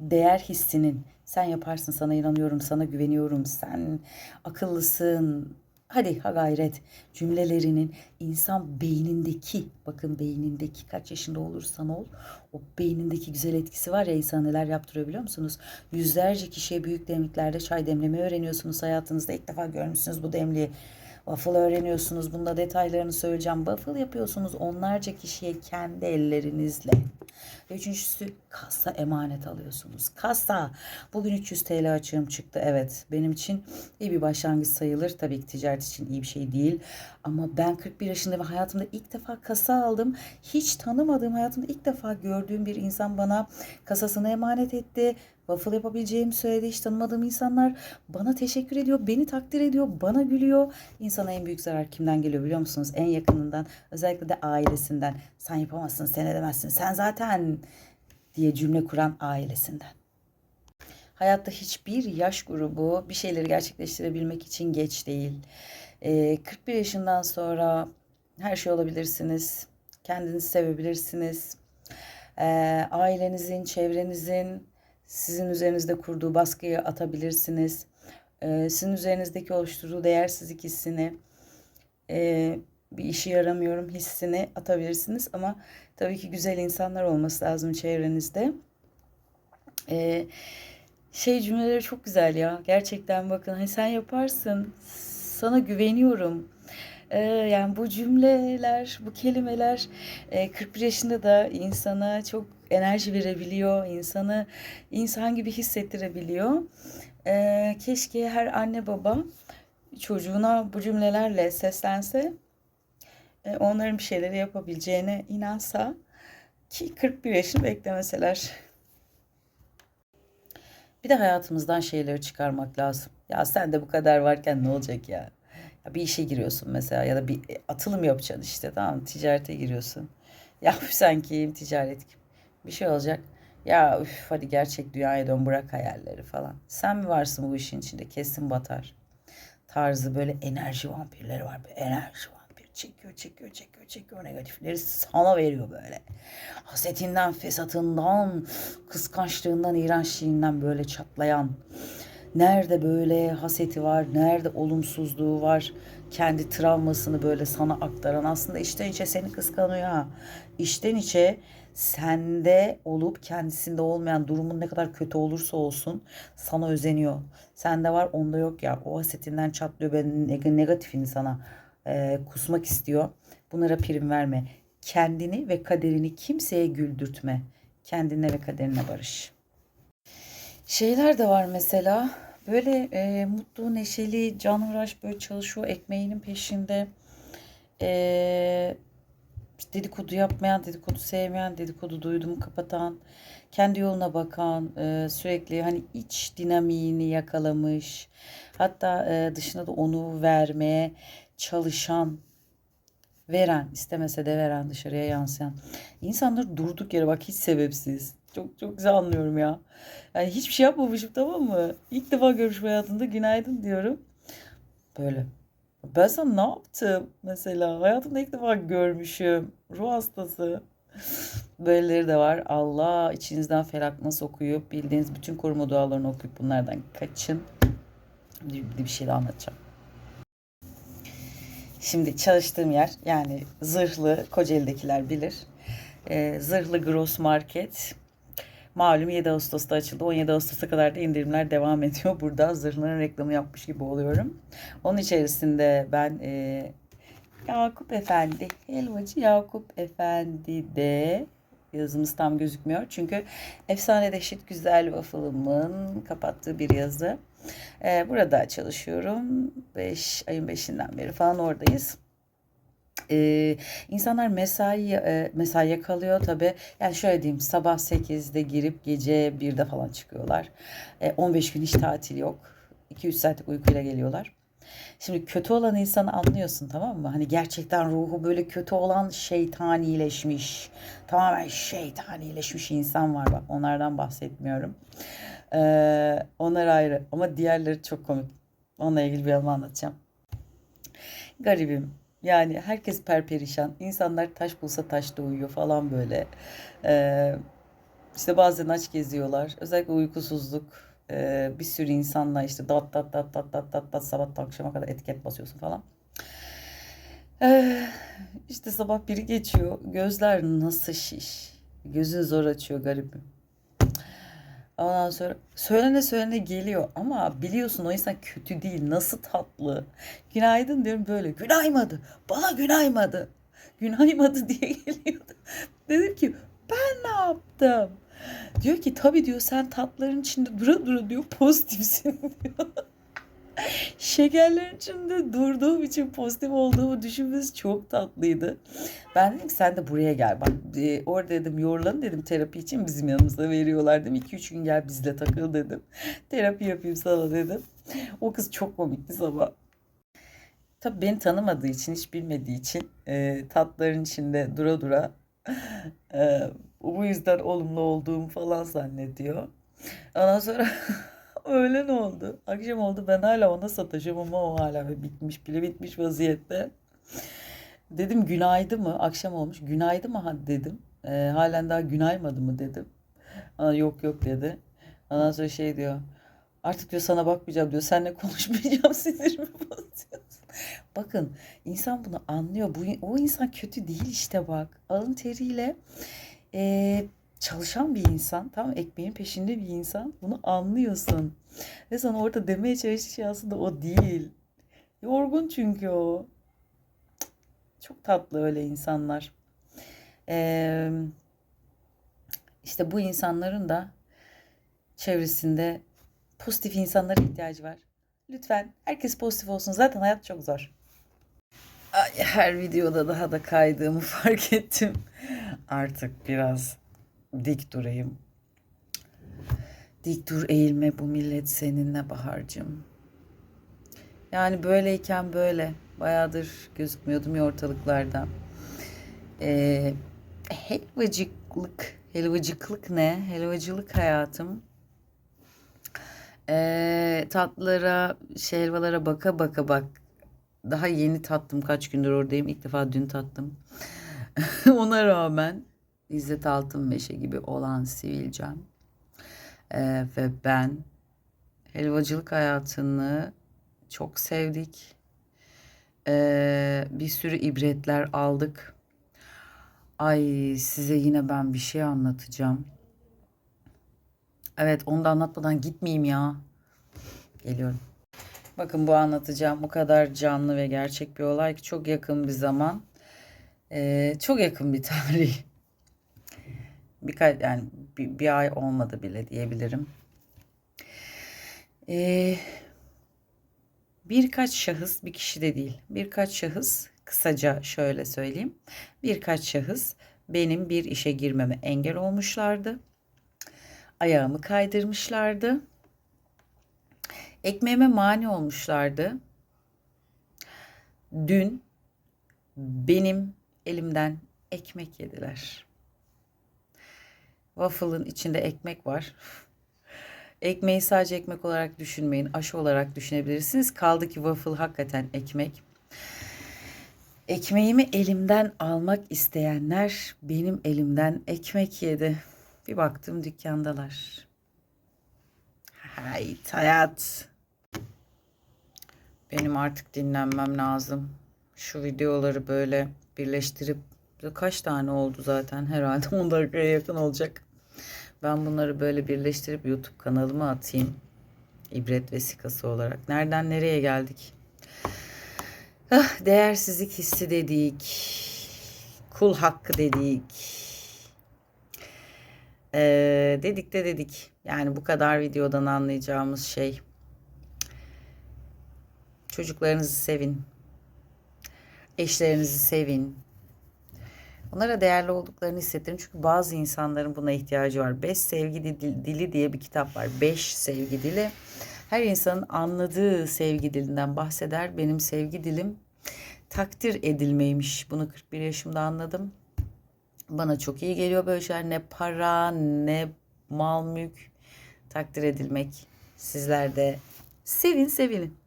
değer hissinin sen yaparsın sana inanıyorum sana güveniyorum sen akıllısın hadi ha gayret cümlelerinin insan beynindeki bakın beynindeki kaç yaşında olursan ol o beynindeki güzel etkisi var ya insan neler yaptırıyor biliyor musunuz? Yüzlerce kişiye büyük demliklerde çay demlemeyi öğreniyorsunuz hayatınızda ilk defa görmüşsünüz bu demliği. Waffle öğreniyorsunuz. Bunda detaylarını söyleyeceğim. Waffle yapıyorsunuz onlarca kişiye kendi ellerinizle. Ve üçüncüsü kasa emanet alıyorsunuz. Kasa. Bugün 300 TL açığım çıktı. Evet benim için iyi bir başlangıç sayılır. Tabii ki ticaret için iyi bir şey değil. Ama ben 41 yaşında ve hayatımda ilk defa kasa aldım. Hiç tanımadığım hayatımda ilk defa gördüğüm bir insan bana kasasını emanet etti. Waffle yapabileceğimi söyledi. Hiç tanımadığım insanlar bana teşekkür ediyor. Beni takdir ediyor. Bana gülüyor. İnsana en büyük zarar kimden geliyor biliyor musunuz? En yakınından. Özellikle de ailesinden. Sen yapamazsın, sen edemezsin, sen zaten diye cümle kuran ailesinden. Hayatta hiçbir yaş grubu bir şeyleri gerçekleştirebilmek için geç değil. Ee, 41 yaşından sonra her şey olabilirsiniz. Kendinizi sevebilirsiniz. Ee, ailenizin, çevrenizin sizin üzerinizde kurduğu baskıyı atabilirsiniz. Ee, sizin üzerinizdeki oluşturduğu değersizlik hissini, e, bir işe yaramıyorum hissini atabilirsiniz. Ama tabii ki güzel insanlar olması lazım çevrenizde. Ee, şey cümleleri çok güzel ya. Gerçekten bakın hani sen yaparsın. Sana güveniyorum. Ee, yani bu cümleler, bu kelimeler e, 41 yaşında da insana çok enerji verebiliyor. insanı insan gibi hissettirebiliyor. Ee, keşke her anne baba çocuğuna bu cümlelerle seslense e, onların bir şeyleri yapabileceğine inansa ki 41 yaşını beklemeseler. Bir de hayatımızdan şeyleri çıkarmak lazım. Ya sen de bu kadar varken ne olacak ya? Bir işe giriyorsun mesela ya da bir atılım yapacaksın işte tamam? Ticarete giriyorsun. Ya sen kim ticaret kim? Bir şey olacak. Ya üf hadi gerçek dünyaya dön bırak hayalleri falan. Sen mi varsın bu işin içinde? Kesin batar. Tarzı böyle enerji vampirleri var. Böyle enerji vampir çekiyor çekiyor çekiyor çekiyor negatifleri sana veriyor böyle. Hasetinden, fesatından, kıskançlığından, iğrençliğinden böyle çatlayan. Nerede böyle haseti var, nerede olumsuzluğu var, kendi travmasını böyle sana aktaran aslında içten içe seni kıskanıyor ha. İçten içe sende olup kendisinde olmayan durumun ne kadar kötü olursa olsun sana özeniyor. Sende var onda yok ya. O hasetinden çatlıyor neg- negatifini sana e, kusmak istiyor. Bunlara prim verme. Kendini ve kaderini kimseye güldürtme. Kendine ve kaderine barış. Şeyler de var mesela. Böyle e, mutlu, neşeli, canhıraş böyle çalışıyor ekmeğinin peşinde. E, dedikodu yapmayan, dedikodu sevmeyen, dedikodu duyduğumu kapatan, kendi yoluna bakan, e, sürekli hani iç dinamiğini yakalamış. Hatta e, dışına da onu vermeye çalışan, veren, istemese de veren, dışarıya yansıyan. İnsanlar durduk yere bak hiç sebepsiz. Çok çok güzel anlıyorum ya. Yani hiçbir şey yapmamışım tamam mı? İlk defa görüşme hayatında günaydın diyorum. Böyle. Ben sana ne yaptım mesela? Hayatımda ilk defa görmüşüm. Ruh hastası. Böyleleri de var. Allah içinizden felak nasıl okuyup bildiğiniz bütün koruma dualarını okuyup bunlardan kaçın. Bir, bir şey de anlatacağım. Şimdi çalıştığım yer yani zırhlı Kocaeli'dekiler bilir. Ee, zırhlı Gross Market. Malum 7 Ağustos'ta açıldı. 17 Ağustos'a kadar da indirimler devam ediyor. Burada zırhların reklamı yapmış gibi oluyorum. Onun içerisinde ben e, Yakup Efendi, helvacı Yakup Efendi de yazımız tam gözükmüyor. Çünkü Efsane Dehşet Güzel Waffle'ımın kapattığı bir yazı. Ee, burada çalışıyorum. 5 ayın 5'inden beri falan oradayız. Ee, insanlar mesai e, mesaiye kalıyor tabi. Yani şöyle diyeyim sabah 8'de girip gece 1'de falan çıkıyorlar. E, 15 gün hiç tatil yok. 2-3 saatlik uykuyla geliyorlar. Şimdi kötü olan insanı anlıyorsun tamam mı? Hani gerçekten ruhu böyle kötü olan şeytanileşmiş. Tamamen şeytanileşmiş insan var bak onlardan bahsetmiyorum. Ee, onlar ayrı ama diğerleri çok komik. Onunla ilgili bir anımı anlatacağım. Garibim. Yani herkes perperişan. İnsanlar taş bulsa taş da uyuyor falan böyle. Ee, İşte bazen aç geziyorlar. Özellikle uykusuzluk. Ee, bir sürü insanla işte dat dat dat dat dat dat dat sabahtan akşama kadar etiket basıyorsun falan. Ee, işte sabah biri geçiyor. Gözler nasıl şiş. Gözün zor açıyor garibim. Ondan sonra söylene söylene geliyor ama biliyorsun o insan kötü değil. Nasıl tatlı. Günaydın diyorum böyle. Günaymadı. Bana günaymadı. Günaymadı diye geliyordu. Dedim ki ben ne yaptım? Diyor ki tabii diyor sen tatların içinde dura dura diyor pozitifsin diyor. Şekerlerin içinde durduğum için pozitif olduğumu düşünmesi çok tatlıydı. Ben dedim ki sen de buraya gel. Bak e, orada dedim yorulan dedim terapi için bizim yanımıza veriyorlar dedim. 2-3 gün gel bizle takıl dedim. Terapi yapayım sana dedim. O kız çok komikti sabah. Tabii beni tanımadığı için, hiç bilmediği için e, tatların içinde dura dura e, bu yüzden olumlu olduğumu falan zannediyor. Ondan sonra öğlen oldu. Akşam oldu. Ben hala ona sataşıyorum ama o hala bitmiş bile bitmiş vaziyette. Dedim günaydı mı? Akşam olmuş. Günaydı mı dedim. E, halen daha günaymadı mı dedim. Aa, yok yok dedi. Ondan sonra şey diyor. Artık diyor sana bakmayacağım diyor. Seninle konuşmayacağım sinirimi bozuyorsun. Bakın insan bunu anlıyor. Bu, o insan kötü değil işte bak. Alın teriyle e, çalışan bir insan. Tamam ekmeğin peşinde bir insan. Bunu anlıyorsun. Ve sana orada demeye çalıştığı şey aslında o değil. Yorgun çünkü o. Çok tatlı öyle insanlar. Ee, işte bu insanların da çevresinde pozitif insanlara ihtiyacı var. Lütfen herkes pozitif olsun. Zaten hayat çok zor. Ay, her videoda daha da kaydığımı fark ettim. Artık biraz dik durayım. Dik dur eğilme bu millet seninle Bahar'cığım. Yani böyleyken böyle. Bayağıdır gözükmüyordum ya ortalıklarda. Ee, helvacıklık, helvacıklık ne? Helvacılık hayatım. Ee, tatlılara, şey, baka baka bak. Daha yeni tattım. Kaç gündür oradayım. İlk defa dün tattım. Ona rağmen İzzet Altınmeşe gibi olan sivilcem ee, ve ben helvacılık hayatını çok sevdik. Ee, bir sürü ibretler aldık. Ay size yine ben bir şey anlatacağım. Evet onu da anlatmadan gitmeyeyim ya. Geliyorum. Bakın bu anlatacağım o kadar canlı ve gerçek bir olay ki çok yakın bir zaman. Ee, çok yakın bir tarih. Birkaç yani bir, bir ay olmadı bile diyebilirim. Ee, birkaç şahıs bir kişi de değil birkaç şahıs kısaca şöyle söyleyeyim. Birkaç şahıs benim bir işe girmeme engel olmuşlardı. Ayağımı kaydırmışlardı. Ekmeğime mani olmuşlardı. Dün benim elimden ekmek yediler. Waffle'ın içinde ekmek var. Ekmeği sadece ekmek olarak düşünmeyin. Aşı olarak düşünebilirsiniz. Kaldı ki waffle hakikaten ekmek. Ekmeğimi elimden almak isteyenler benim elimden ekmek yedi. Bir baktım dükkandalar. Hayt hayat. Benim artık dinlenmem lazım. Şu videoları böyle birleştirip kaç tane oldu zaten herhalde 10 dakikaya yakın olacak. Ben bunları böyle birleştirip YouTube kanalıma atayım. İbret vesikası olarak. Nereden nereye geldik? Ah, değersizlik hissi dedik. Kul hakkı dedik. Ee, dedik de dedik. Yani bu kadar videodan anlayacağımız şey. Çocuklarınızı sevin. Eşlerinizi sevin. Onlara değerli olduklarını hissettirin. Çünkü bazı insanların buna ihtiyacı var. Beş sevgi dili diye bir kitap var. Beş sevgi dili. Her insanın anladığı sevgi dilinden bahseder. Benim sevgi dilim takdir edilmeymiş. Bunu 41 yaşımda anladım. Bana çok iyi geliyor böyle şeyler. Ne para ne mal mülk takdir edilmek. Sizler de sevin sevinin.